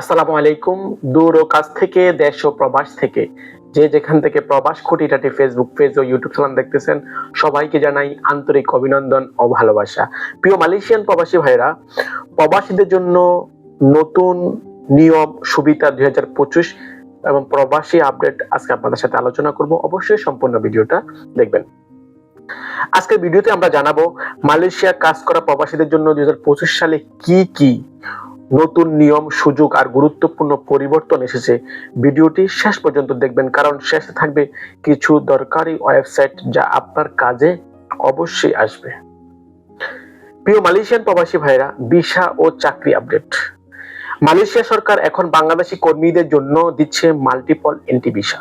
আসসালামু আলাইকুম, দূর ও কাছ থেকে, দেশ ও প্রবাস থেকে। যে যেখান থেকে প্রবাস খুঁটিটাটি ফেসবুক পেজ ও ইউটিউব চ্যানেল দেখতেছেন, সবাইকে জানাই আন্তরিক অভিনন্দন ও ভালোবাসা। প্রিয় মালয়েশিয়ান প্রবাসী ভাইরা প্রবাসীদের জন্য নতুন নিয়ম, সুবিধা দুই হাজার পঁচিশ এবং প্রবাসী আপডেট আজকে আপনাদের সাথে আলোচনা করব। অবশ্যই সম্পূর্ণ ভিডিওটা দেখবেন। আজকের ভিডিওতে আমরা জানাব, মালয়েশিয়া কাজ করা প্রবাসীদের জন্য দুই হাজার পঁচিশ সালে কি কি নতুন নিয়ম, সুযোগ আর গুরুত্বপূর্ণ পরিবর্তন এসেছে। ভিডিওটি শেষ পর্যন্ত দেখবেন, কারণ শেষে থাকবে কিছু দরকারি ওয়েবসাইট যা আপনার কাজে অবশ্যই আসবে। প্রিয় মালয়েশিয়ান প্রবাসী ভাইরা ভিসা ও চাকরি আপডেট। মালয়েশিয়া সরকার এখন বাংলাদেশি কর্মীদের জন্য দিচ্ছে মাল্টিপল এন্টি ভিসা।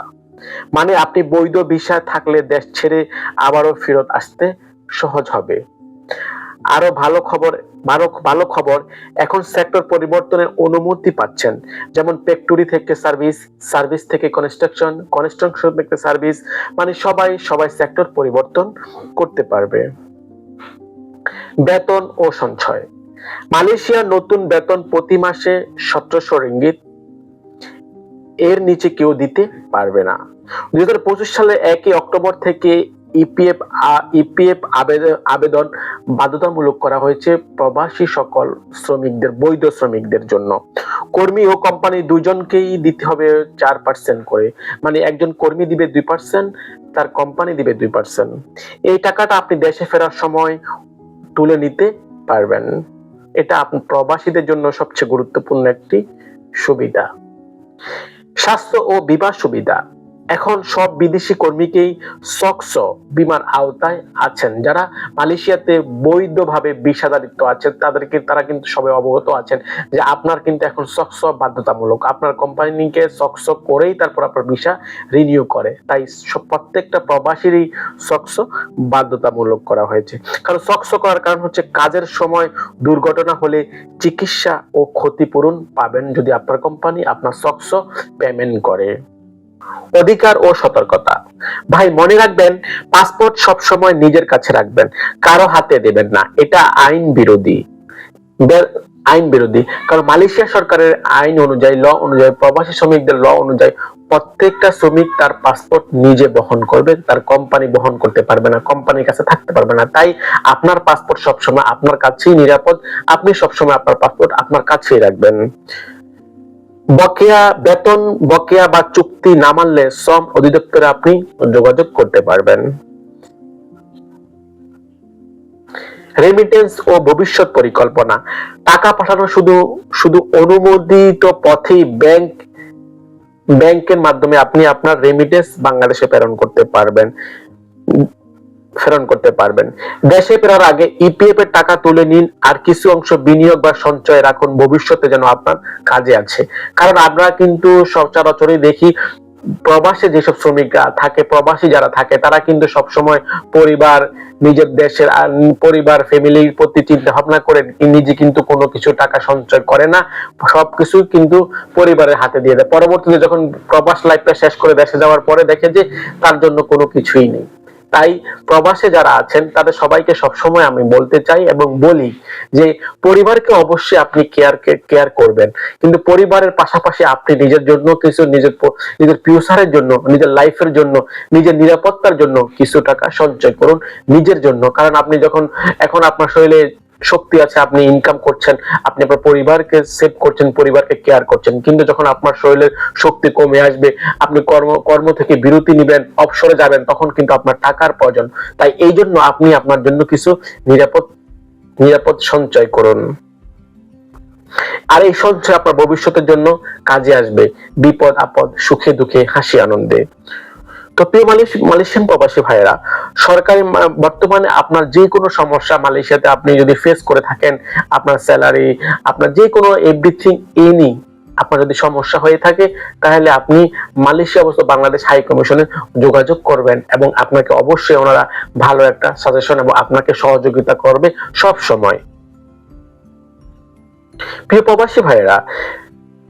মানে আপনি বৈধ ভিসা থাকলে দেশ ছেড়ে আবারও ফেরত আসতে সহজ হবে। আরও ভালো খবর, ভালো ভালো খবর এখন সেক্টর পরিবর্তনের অনুমতি পাচ্ছেন। যেমন ফ্যাক্টরি থেকে সার্ভিস সার্ভিস থেকে কনস্ট্রাকশন কনস্ট্রাকশন থেকে সার্ভিস মানে সবাই সবাই সেক্টর পরিবর্তন করতে পারবে। বেতন ও সঞ্চয়। মালয়েশিয়ার নতুন বেতন প্রতি মাসে সতেরোশো রিঙ্গিত। এর নিচে কেউ দিতে পারবে না। দুই হাজার পঁচিশ সালে একই অক্টোবর থেকে ইপিএফ ইপিএফ আবেদন আবেদন বাধ্যতামূলক করা হয়েছে প্রবাসী সকল শ্রমিকদের, বৈধ শ্রমিকদের জন্য। কর্মী ও কোম্পানি দুজনকেই দিতে হবে চার পার্সেন্ট করে। মানে একজন কর্মী দিবে দুই পার্সেন্ট তার কোম্পানি দিবে দুই পার্সেন্ট এই টাকাটা আপনি দেশে ফেরার সময় তুলে নিতে পারবেন। এটা প্রবাসীদের জন্য সবচেয়ে গুরুত্বপূর্ণ একটি সুবিধা। স্বাস্থ্য ও বিমা সুবিধা। এখন সব বিদেশি কর্মীকেই সকস বিমার আওতায় আছেন। যারা মালয়েশিয়াতে বৈধভাবে বিষাদারিত্ব আছেন, তাদেরকে তারা কিন্তু সবাই অবগত আছেন যে আপনার কিন্তু এখন সকস বাধ্যতামূলক। আপনার কোম্পানিকে সকস করেই তারপর আপনার ভিসা রিনিউ করে। তাই প্রত্যেকটা প্রবাসীরই সকস বাধ্যতামূলক করা হয়েছে। কারণ সকস করার কারণ হচ্ছে কাজের সময় দুর্ঘটনা হলে চিকিৎসা ও ক্ষতিপূরণ পাবেন যদি আপনার কোম্পানি আপনার সকস পেমেন্ট করে। অধিকার ও সতর্কতা। ভাই, মনে রাখবেন পাসপোর্ট সব সময় নিজের কাছে রাখবেন, কারও হাতে দেবেন না, এটা আইন বিরোধী। আইন বিরোধী। কারণ মালয়েশিয়া সরকারের আইন অনুযায়ী, ল অনুযায়ী, প্রবাসী শ্রমিকদের ল অনুযায়ী, প্রত্যেকটা শ্রমিক তার পাসপোর্ট নিজে বহন করবে, তার কোম্পানি বহন করতে পারবে না কোম্পানির কাছে থাকতে পারবে না। তাই আপনার পাসপোর্ট সবসময় আপনার কাছেই নিরাপদ, আপনি সবসময় আপনার পাসপোর্ট আপনার কাছেই রাখবেন। বকেয়া বেতন, বকেয়া বা চুক্তি না মানলে শ্রম অধিদপ্তরে আপনি যোগাযোগ করতে পারবেন। রেমিটেন্স ও ভবিষ্যৎ পরিকল্পনা। টাকা পাঠানো শুধু শুধু অনুমোদিত পথেই ব্যাংক ব্যাংকের মাধ্যমে আপনি আপনার রেমিটেন্স বাংলাদেশে প্রেরণ করতে পারবেন। প্রেরণ করতে পারবেন। দেশে ফেরার আগে ইপিএফ এর টাকা তুলে নিন, আর কিছু অংশ বিনিয়োগ বা সঞ্চয় রাখুন, ভবিষ্যতে যেন আপনার কাজে আছে। কারণ আমরা কিন্তু সচরাচরই দেখি, প্রবাসে যেসব শ্রমিকরা থাকে, প্রবাসী যারা থাকে, তারা কিন্তু সব সময় পরিবার, নিজের দেশের পরিবার ফ্যামিলির প্রতি চিন্তা ভাবনা করে নিজে কিন্তু কোনো কিছু টাকা সঞ্চয় করে না। সবকিছু কিন্তু পরিবারের হাতে দিয়ে দেয়। পরবর্তীতে যখন প্রবাস লাইফটা শেষ করে দেশে যাওয়ার পরে দেখে যে তার জন্য কোনো কিছুই নেই। তাই প্রবাসে যারা আছেন, তাদের সবাইকে সবসময় আমি বলতে চাই এবং বলি যে পরিবারকে অবশ্যই আপনি কেয়ার কেয়ার করবেন। কিন্তু পরিবারের পাশাপাশি আপনি নিজের জন্য কিছু, নিজের নিজের ফিউচারের জন্য, নিজের লাইফের জন্য, নিজের নিরাপত্তার জন্য কিছু টাকা সঞ্চয় করুন নিজের জন্য। কারণ আপনি যখন, এখন আপনার শরীরে শক্তি আছে, আপনি ইনকাম করছেন, আপনি আপনার পরিবারকে সেভ করছেন, পরিবারকে কেয়ার করছেন। কিন্তু যখন আপনার শরীরের শক্তি কমে আসবে, আপনি কর্ম কর্ম থেকে বিরতি নেবেন, অবসরে যাবেন, তখন কিন্তু আপনার টাকার প্রয়োজন। তাই এই জন্য আপনি আপনার জন্য কিছু নিরাপদ নিরাপদ সঞ্চয় করুন। আর এই সঞ্চয় আপনার ভবিষ্যতের জন্য কাজে আসবে। বিপদ, আপদ, সুখে দুঃখে হাসি আনন্দে। তো প্রিয় মালয়েশি- মালয়েশিয়ান প্রবাসী ভাইয়েরা, সরকারি বর্তমানে আপনার যে কোনো সমস্যা মালয়েশিয়াতে আপনি যদি ফেস করে থাকেন, আপনার স্যালারি আপনার যে কোনো এভরিথিং এনি আপনার যদি সমস্যা হয়ে থাকে, তাহলে আপনি মালয়েশিয়া অবস্থা বাংলাদেশ হাই কমিশনে যোগাযোগ করবেন এবং আপনাকে অবশ্যই ওনারা ভালো একটা সাজেশন এবং আপনাকে সহযোগিতা করবে সব সময় প্রিয় প্রবাসী ভাইয়েরা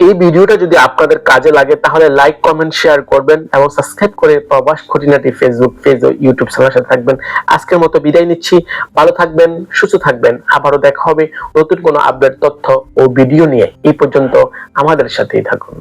এই ভিডিওটা যদি আপনাদের কাজে লাগে, তাহলে লাইক কমেন্ট শেয়ার করবেন এবং সাবস্ক্রাইব করে প্রবাস খুঁটিনাটি ফেসবুক পেজ ও ইউটিউব চ্যানেলের সাথে থাকবেন। আজকের মতো বিদায় নিচ্ছি। ভালো থাকবেন, সুস্থ থাকবেন। আবারও দেখা হবে নতুন কোনো আপডেট তথ্য ও ভিডিও নিয়ে। এই পর্যন্ত আমাদের সাথেই থাকুন।